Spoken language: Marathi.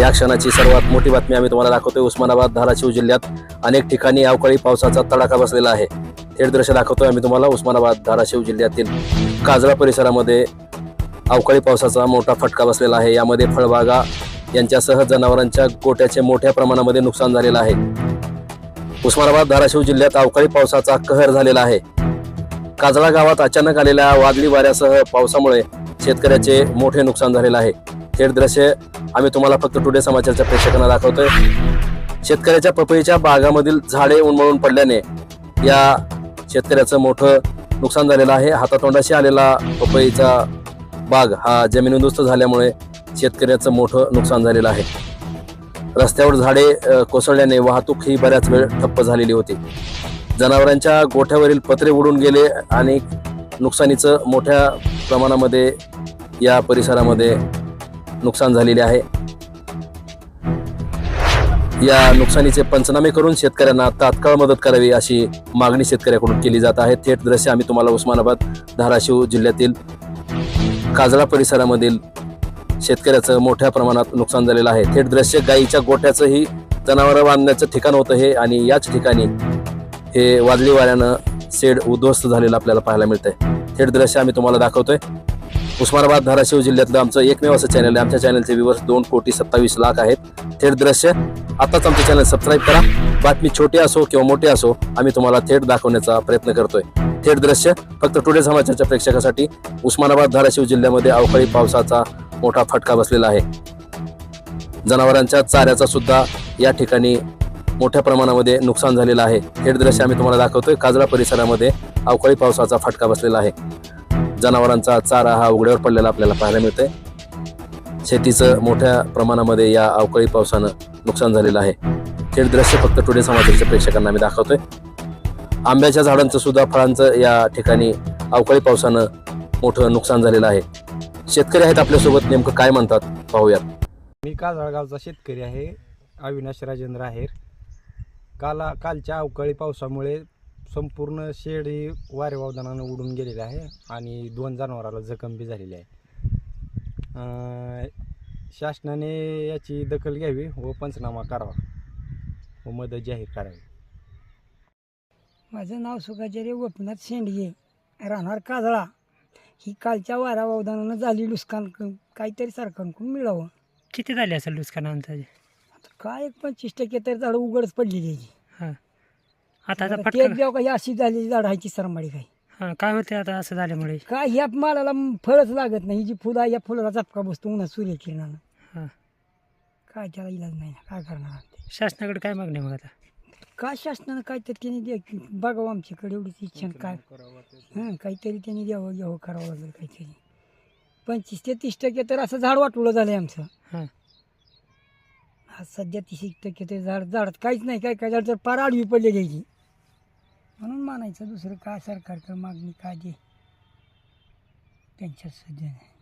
या क्षणाची सर्वात मोठी बातमी आम्ही तुम्हाला दाखवतोय. उस्मानाबाद धाराशिव जिल्ह्यात अनेक ठिकाणी अवकाळी पावसाचा तडाखा बसलेला आहे. थेट दृश्य दाखवतोय आम्ही तुम्हाला उस्मानाबाद धाराशिव जिल्ह्यातील काजळा परिसरामध्ये अवकाळी पावसाचा मोठा फटका बसलेला आहे. यामध्ये फळबागा यांच्यासह जनावरांच्या गोट्याचे मोठ्या प्रमाणामध्ये नुकसान झालेलं आहे. उस्मानाबाद धाराशिव जिल्ह्यात अवकाळी पावसाचा कहर झालेला आहे. काजळा गावात अचानक आलेल्या वादळी वाऱ्यासह पावसामुळे शेतकऱ्याचे मोठे नुकसान झालेलं आहे. थेट दृश्य आम्ही तुम्हाला फक्त टुडे समाचारच्या प्रेक्षकांना दाखवतोय. शेतकऱ्याच्या पपईच्या बागामधील झाडे उन्मळून पडल्याने या शेतकऱ्याचं मोठं नुकसान झालेलं आहे. हातातोंडाशी आलेला पपईचा बाग हा जमिनीदुस्त झाल्यामुळे शेतकऱ्याचं मोठं नुकसान झालेलं आहे. रस्त्यावर झाडे कोसळल्याने वाहतूक ही बऱ्याच वेळ ठप्प झालेली होती. जनावरांच्या गोठ्यावरील पत्रे उडून गेले आणि नुकसानीचं मोठ्या प्रमाणामध्ये या परिसरामध्ये नुकसान झालेले आहे. या नुकसानीचे पंचनामे करून शेतकऱ्यांना तात्काळ मदत करावी अशी मागणी शेतकऱ्याकडून केली जात आहे. थेट दृश्य आम्ही तुम्हाला उस्मानाबाद धाराशिव जिल्ह्यातील काजळा परिसरामधील शेतकऱ्याचं मोठ्या प्रमाणात नुकसान झालेलं आहे. थेट दृश्य गायीच्या गोठ्याचंही जनावरं बांधण्याचं ठिकाण होतं हे आणि याच ठिकाणी हे वादळी वाऱ्यानं शेड उद्ध्वस्त झालेलं आपल्याला पाहायला मिळतंय. थेट दृश्य आम्ही तुम्हाला दाखवतोय. उस्मानाबाद धाराशिव जिल्ह्यातलं आमचं एकमेव असं चॅनल आहे. आमच्या चॅनलचे व्ह्यूवर्स दोन कोटी सत्तावीस लाख आहेत. थेट दृश्य. आताच आमचं चॅनल सबस्क्राईब करा. बातमी छोटी असो किंवा मोठी असो आम्ही तुम्हाला थेट दाखवण्याचा प्रयत्न करतोय. थेट दृश्य. फक्त टुडे समाचारच्या प्रेक्षकासाठी उस्मानाबाद धाराशिव जिल्ह्यामध्ये अवकाळी पावसाचा मोठा फटका बसलेला आहे. जनावरांच्या चाऱ्याचा सुद्धा या ठिकाणी मोठ्या प्रमाणामध्ये नुकसान झालेलं आहे. थेट दृश्य आम्ही तुम्हाला दाखवतोय. काजळा परिसरामध्ये अवकाळी पावसाचा फटका बसलेला आहे. जनावरांचा चारा हा उघड्यावर पडलेला आपल्याला पाहायला मिळतंय. शेतीचं मोठ्या प्रमाणामध्ये या अवकाळी पावसानं नुकसान झालेलं आहे. थेट दृश्य फक्त टुडे समाजाच्या प्रेक्षकांना आम्ही दाखवतोय. आंब्याच्या झाडांचं सुद्धा फळांचं या ठिकाणी अवकाळी पावसानं मोठं नुकसान झालेलं आहे. शेतकरी आहेत आपल्यासोबत नेमकं काय म्हणतात? पाहूयात. मी काजळगावचा शेतकरी आहे. अविनाश राजेंद्र आहेर. काला कालच्या अवकाळी पावसामुळे संपूर्ण शेड ही वारे वावदानानं उडून गेलेले आहे आणि दोन जनावराला जखम बी झालेली आहे. अं, शासनाने याची दखल घ्यावी व पंचनामा करावा व मदत जाहीर करावी. माझं नाव सुखाचार्य गोपीनाथ शेंडगे राहणार काजळा. ही कालच्या वारा वावदानानं झाली नुकसान काहीतरी सरकारकडून मिळावं. किती झाले असेल नुकसान अंदाजे? आता काय एक पंचवीस टक्के तर झाडं उघडच पडलेली आहे. आता आता ते फटका जेव्हा काही अशी झालेली झाडं आहे ती सरमाडी काही हां काय होते आता असं झाल्यामुळे? काय ह्या मालाला फळच लागत नाही. ही जी फुलं आहे या फुलाला झपका बसतो उन्हात सूर्यकिरणानं हां. काय त्याला इलाज नाही ना काय करणार आम्ही? शासनाकडे काय मागणी मग आता? काय शासनानं काहीतरी त्यांनी द्या बघावं आमच्याकडे एवढीच इच्छा आणि काय. हां काहीतरी त्यांनी द्यावं घ्यावं करावं लागेल काहीतरी. पंचवीस ते तीस टक्के तर असं झाड वाटवलं झालं आहे आमचं. हां. आज सध्या तीस एक टक्के ते झाड झाडात काहीच नाही. काय काय झाड तर पार आडवी पडलेली आहे ती. म्हणून मानायचं दुसरं काय सरकारकडे मागणी काय दे त्यांच्यात सध्या नाही